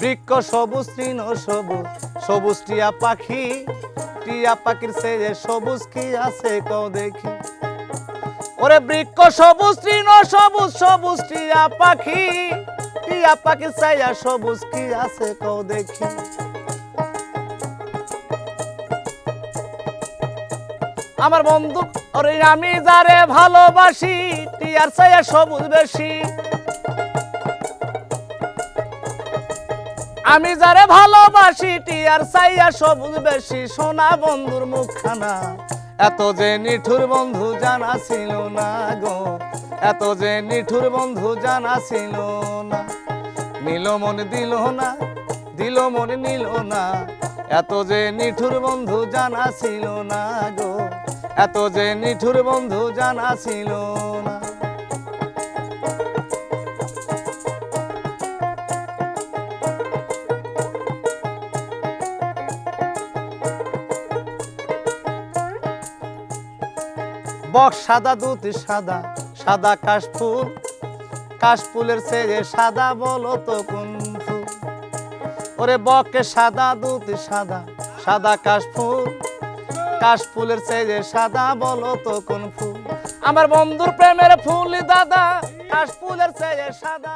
বৃক্ষ সবুজ, তৃণ সবুজ সবুজ টিয়া পাখি, টিয়া পাখির সে যে সবুজ কি আছে কও দেখি। ওরে বৃক্ষ সবুজ, তৃণ সবুজ সবুজ টিয়া পাখি, টিয়া পাখির সাইয়া সবুজ কি আছে কও দেখি। আমার বন্ধু, ওরে আমি যারে ভালোবাসি টিয়ার সাইয়া সবুজ বেশি। আমি যারে ভালোবাসি, টিয়ার সাইয়া সবুজ বেশি, সোনা বন্ধুর মুখখানা। এত যে নিঠুর বন্ধু জানা ছিল না গো। এত যে নিঠুর বন্ধু জানা ছিল না। নীল মন, দিল না, দিল মন, নিল না। এত যে নিঠুর বন্ধু জানা ছিল না গো। এত যে নিঠুর বন্ধু জানা ছিল বক সাদা দুধ সাদা সাদা কাশফুল। কাশফুলের ছেড়ে সাদা বলো তো কোন ওরে বকে সাদা দুধ সাদা সাদা কাশফুল। কাশফুলের ছেড়ে সাদা বলো তো কোন ফুল আমার বন্ধুর প্রেমের ফুল, দাদা, কাশফুলের ছেড়ে সাদা।